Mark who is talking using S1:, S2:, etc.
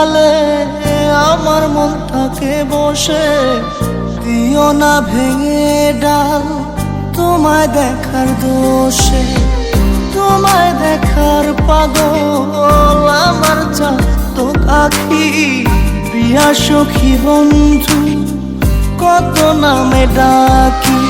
S1: মনের ডালে আমার মনটাকে বসে, দিও না ভেঙে ডাল, তোমায় দেখার দোষে, তোমায় দেখার পাগল আমার তো আখি প্রিয়া সখী বন্ধু, কত নামে ডাকি।